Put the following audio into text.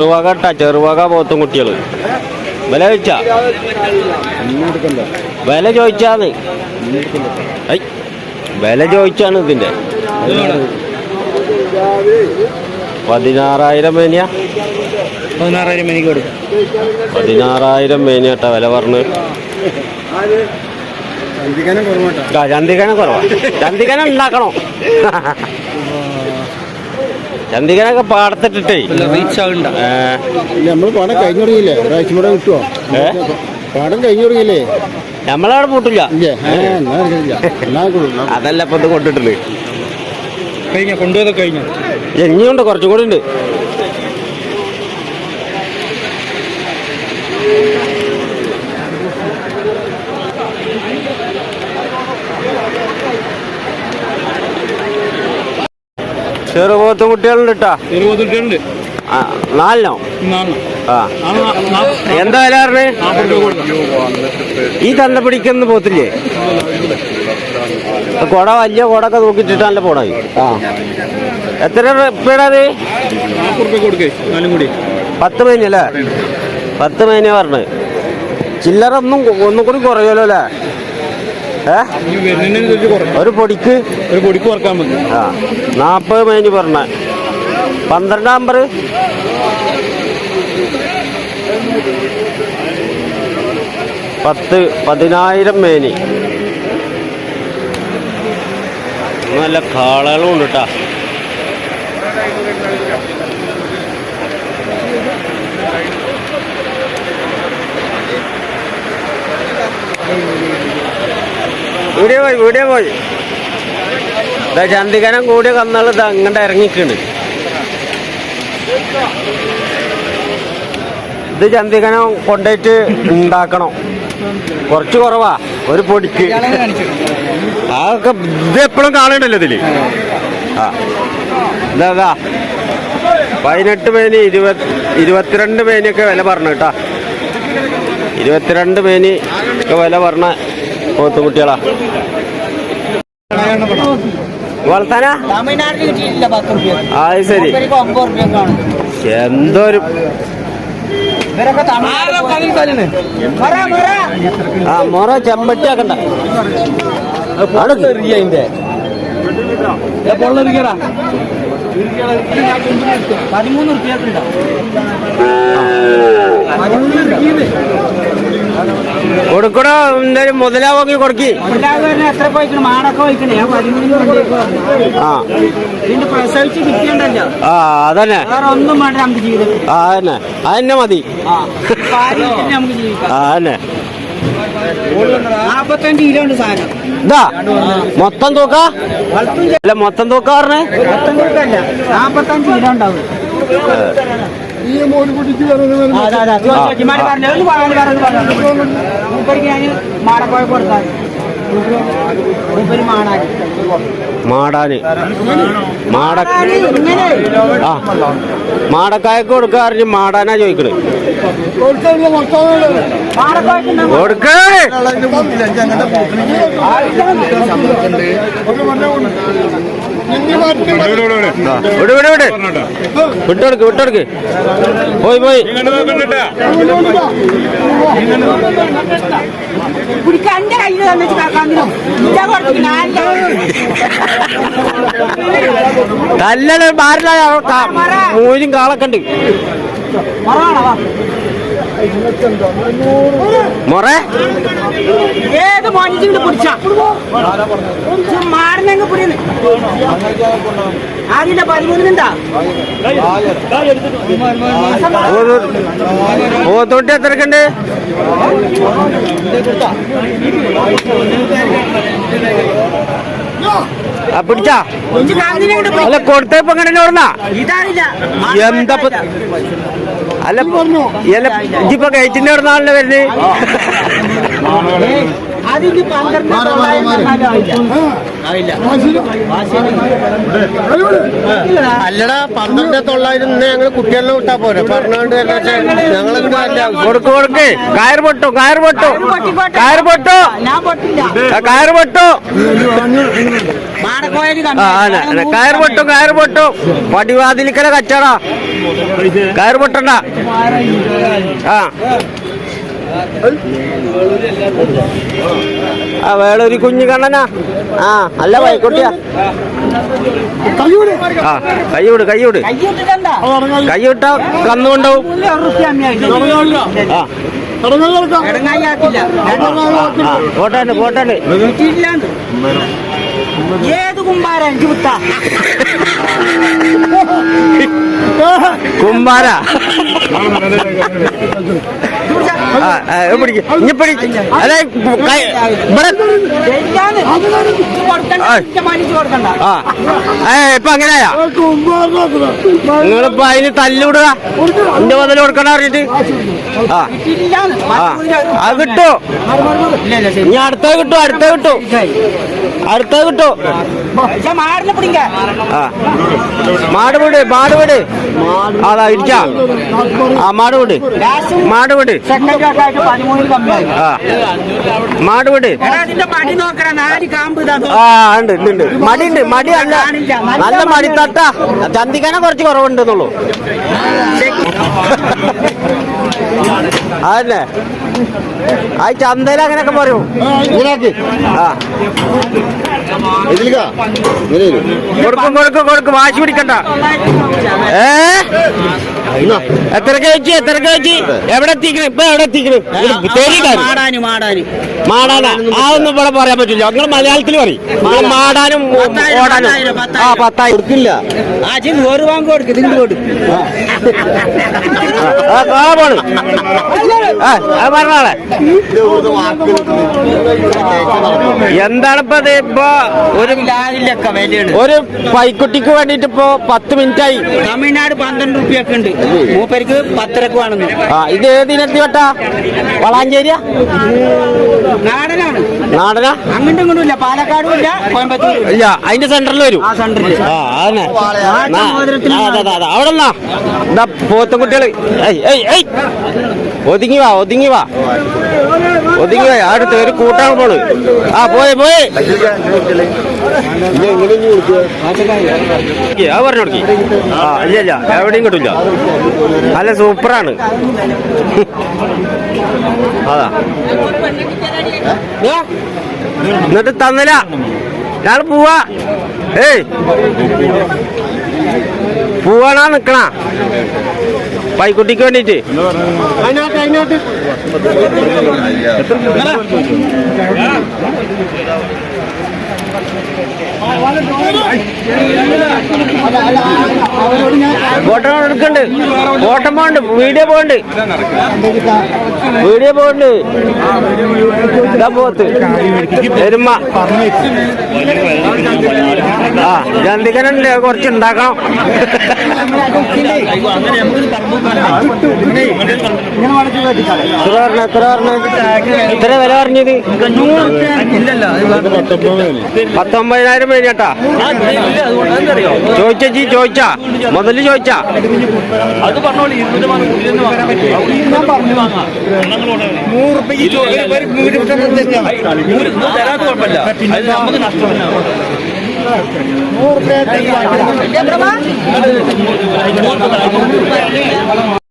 ചെറുവക ഇട്ടാ ചെറുവക പോത്തും കുട്ടികൾ. വില ചോദിച്ചാ? വില ചോദിച്ചാന്ന്. ഐ വില ചോദിച്ചാണ് ഇതിന്റെ. പതിനാറായിരം മേനിയ. പതിനാറായിരം മേനിക്ക് കൊടുക്കും. പതിനാറായിരം മേനിയട്ടാ വില പറഞ്ഞ്. കുറവാ ചന്തിക്കാനും കുറവാ. ചന്തിക്കാനും ഉണ്ടാക്കണോ. ചന്തികനൊക്കെ പാടത്തിട്ടിട്ടേ. റീച്ച് ആകണ്ട നമ്മൾ പാടം കഴിഞ്ഞു തുടങ്ങിയില്ലേ ഒരാഴ്ച കൂടെ കിട്ടുമോ പാടം കഴിഞ്ഞു തുടങ്ങിയില്ലേ നമ്മളവിടെ പൂട്ടില്ല. അതല്ല ഇപ്പൊ ഇത് കൊണ്ടിട്ടുണ്ട് കഴിഞ്ഞ? കൊണ്ടുപോയത് കഴിഞ്ഞു? ഇനിയുണ്ട് കുറച്ചും കൂടി ഉണ്ട്. ചെറുപോത്തും കുട്ടികളുണ്ട് കേട്ടാ ചെറുപോത്ത് ആ, നാലിനോ ആ. എന്താ വില പറഞ്ഞേ? ഈ തന്ന പിടിക്കുന്ന പോത്തില്ലേ? കുട വലിയ കുടൊക്കെ നോക്കിട്ടിട്ടല്ല പോടായി. ആ. എത്ര കൂടി. പത്ത് മൈനല്ലേ? അല്ലേ പത്ത് മേനി പറഞ്ഞ്. ചില്ലറ ഒന്നും ഒന്നും കൂടി കുറയുമല്ലോ അല്ലേ ഏ ഇനി വരുന്നതിനനുസരിച്ച് കുറക്കും ഒരു പൊടിക്ക് ഒരു പൊടിക്ക് കുറയ്ക്കാൻ മതി ആ നാൽപ്പത് മേഞ്ഞ് പറഞ്ഞ. പന്ത്രണ്ടാം നമ്പർ പത്ത് പതിനായിരം മേനി. നല്ല കാളകളും ഉണ്ട് കേട്ടാ വീഡിയോ പോയി ഇവിടെ പോയി. ഇതാ ചന്തികനം കൂടിയ കന്നാൾ ഇത് അങ്ങോട്ട് ഇറങ്ങിക്കണ്. ഇത് ചന്തികനം കൊണ്ടുപോയിട്ട് ഉണ്ടാക്കണം. കുറച്ച് കുറവാ ഒരു പൊടിക്ക്. അതൊക്കെ ഇത് എപ്പോഴും കാണണ്ടല്ലോ ഇതിൽ. ആ. ഇതാ പതിനെട്ട് മേനി ഇരുപത് ഇരുപത്തിരണ്ട് മേനിയൊക്കെ വില പറഞ്ഞു കേട്ടാ. ഇരുപത്തിരണ്ട് മേനി ഒക്കെ വില പറഞ്ഞ വളർത്താനാ? പത്ത് റുപ്യ. അത് ശരി. എന്തൊരു ആ മുറ ചെമ്പട്ടി ആക്കണ്ട. അതിന്റെ പതിമൂന്ന് റുപ്യക്കുണ്ടോ കൊടുക്കടോ എന്തായാലും മുതലാവാങ്ങി കൊടുക്കി. ആ. ആ അതന്നെ. ആ അതന്നെ. അതന്നെ മതി. ആ അതന്നെ. ഇതാ മൊത്തം തൂക്കാ. അല്ല മൊത്തം തൂക്കാറിനെ നാപ്പത്തഞ്ച് കിലോ ഉണ്ടാവും. മാടക്കോയ മാട ഇങ്ങനെ ആ കൊടുക്കാറിഞ്ഞ് മാടാനാ ചോദിക്കണ്. കൊടുക്കേ. ഒരു വിട് വിട് വിട് വിട്ടോടുക്ക് വിട്ടോടുക്ക് പോയി പോയി കുടിക്കാൻ എന്റെ കയ്യിൽ തന്നിട്ട് വാ. മൊറേ? ഏത് മഞ്ഞിന്റെ പിടിച്ച മാറുന്നെങ്കിൽ പുരിയുന്നു ആദ്യത്തെ പതിമൂന്നിനുണ്ടാ എത്രക്കുണ്ട് പിടിച്ചാ? അല്ല കൊടുത്തപ്പോ എങ്ങനെ ഓർന്നാ എന്താ ഇപ്പൊ- പറഞ്ഞു. അല്ല ഇജിപ്പോ കയറ്റിന്റെ ഓർന്നാണല്ലോ വരുന്നത്. അല്ലടാ പന്ത്രണ്ട് തൊള്ളായിരം ഞങ്ങൾ കുട്ടികളിലെ വിട്ടാ പോരെ. പറഞ്ഞോണ്ട് ഞങ്ങളെ കൊടുക്ക് കൊടുക്ക്. കയർ പൊട്ടു കയർ പൊട്ടു. കയർ പൊട്ടു കയർ പൊട്ടു. കയർ പൊട്ടു. കയർ പൊട്ടു പടിവാതിലിക്കല കച്ചടാ കയർ പൊട്ടണ്ട. ആ. ആ വേളൊരു കുഞ്ഞു കണ്ണനാ. ആ അല്ല വൈക്കോട്ടിയാ ആ കൈവിട് വിട് കൈ വിട് കൈ ഇട്ടിട്ടെന്താ കൈ വിട്ടാ കന്നുകൊണ്ടാവും. ആ. പോട്ടാണ്ട് പോട്ടാണ്ട്. ഏത് കുമ്പാരം കുമ്പാര. ഇപ്പൊ അങ്ങനെയാ? നിങ്ങളിപ്പോ അതിന് തല്ലുവിടുക. എന്റെ മുതൽ കൊടുക്കണ അറിഞ്ഞിട്ട് ആ. അത് കിട്ടോ. ഇനി അടുത്ത കിട്ടു അടുത്ത കിട്ടു. അടുത്ത കിട്ടോ. മാട് വിട് മാട് വിട്. അതാ ഇരിക്കാ. ആ മാട് വിട്. മാട് വിട്. മാട് മടി ആ ഉണ്ട് ഉണ്ട് ഉണ്ട്. മടിയുണ്ട് മടി അല്ല. നല്ല മടി തട്ട ചന്തിക്കാനെ കുറച്ച് കുറവുണ്ടെന്നുള്ളൂ. അതന്നെ. ആ ചന്തയിൽ അങ്ങനെയൊക്കെ പറയും. ആ. കൊടുക്കും കൊടുക്കും കൊടുക്കും. വാശി പിടിക്കണ്ട. ഏ? എത്ര കഴിച്ചു എത്ര കഴിച്ചു എവിടെ എത്തിക്കണം? ഇപ്പൊ എവിടെ എത്തിക്കണം? മാടാന് മാടാന്. മാടാനാ? ആ ഒന്നും ഇവിടെ പറയാൻ പറ്റില്ല നിങ്ങൾ മലയാളത്തിൽ പറയും. മാടാനും ഓടാനും. ആ. പത്തായി കൊടുക്കില്ല. ഒരു വാങ്ങ് കൊടുക്കും ഇതിന് കൊടുക്ക്. ആ. ആ പോണ്. ആ പറഞ്ഞാളെ. എന്താണ് ഇപ്പൊ ഇത് ഇപ്പൊ ഒരു ഒരു പൈക്കുട്ടിക്ക് വേണ്ടിട്ട് ഇപ്പൊ പത്ത് മിനിറ്റ് ആയി തമിഴ്നാട് പന്ത്രണ്ട് റുപ്യൊക്കെ ഉണ്ട്. മൂപ്പർക്ക് പത്തരക്ക് വേണമെന്ന്. ആ ഇത് ഇനത്തി വട്ടാ? വളാഞ്ചേരിയാ നാടനാണ്. നാടനാ? അങ്ങോട്ടും ഇങ്ങോട്ടും ഇല്ല. പാലക്കാടും ഇല്ല കോയമ്പത്തൂരും ഇല്ല. അതിന്റെ സെന്ററിൽ വരും. ആ സെന്ററിൽ ആ അതന്നെ. അവിടെ പോത്തും ഏയ്. ഒതുങ്ങി വാ ഒതുങ്ങി വാ. ഒതുങ്ങി അടുത്ത് ഒരു കൂട്ടാണ് പോണ് ആ പോയി പോയി. ആ പറഞ്ഞു കൊടുക്കി. ആ ഇല്ല ഇല്ല എവിടെയും കിട്ടില്ല അല്ല സൂപ്പറാണ്. അതാ. എന്നിട്ട് തന്നില്ല. ഞാൻ പോവാ. ഏയ്. പോവാണാ നിക്കണ. പൈക്കുട്ടിക്ക് വേണ്ടിട്ട്. ഫോട്ടോ എടുക്കണ്ട്. ഫോട്ടോ പോണ്ട് വീഡിയോ പോണ്ട് വീഡിയോ പോണ്ട് ഇതാ പോത്ത് എരുമ ആ കുറച്ച് ഉണ്ടാക്കണം എത്ര പറഞ്ഞ വില പറഞ്ഞത് പത്തൊമ്പതിനായിരം മേടിച്ചാ ചോദിച്ച ചോദിച്ചാ മുതൽ ചോദിച്ചാ അത് പറഞ്ഞോളി തരാത്ത കുഴപ്പമില്ല അത് നമുക്ക് എത്ര രൂപ?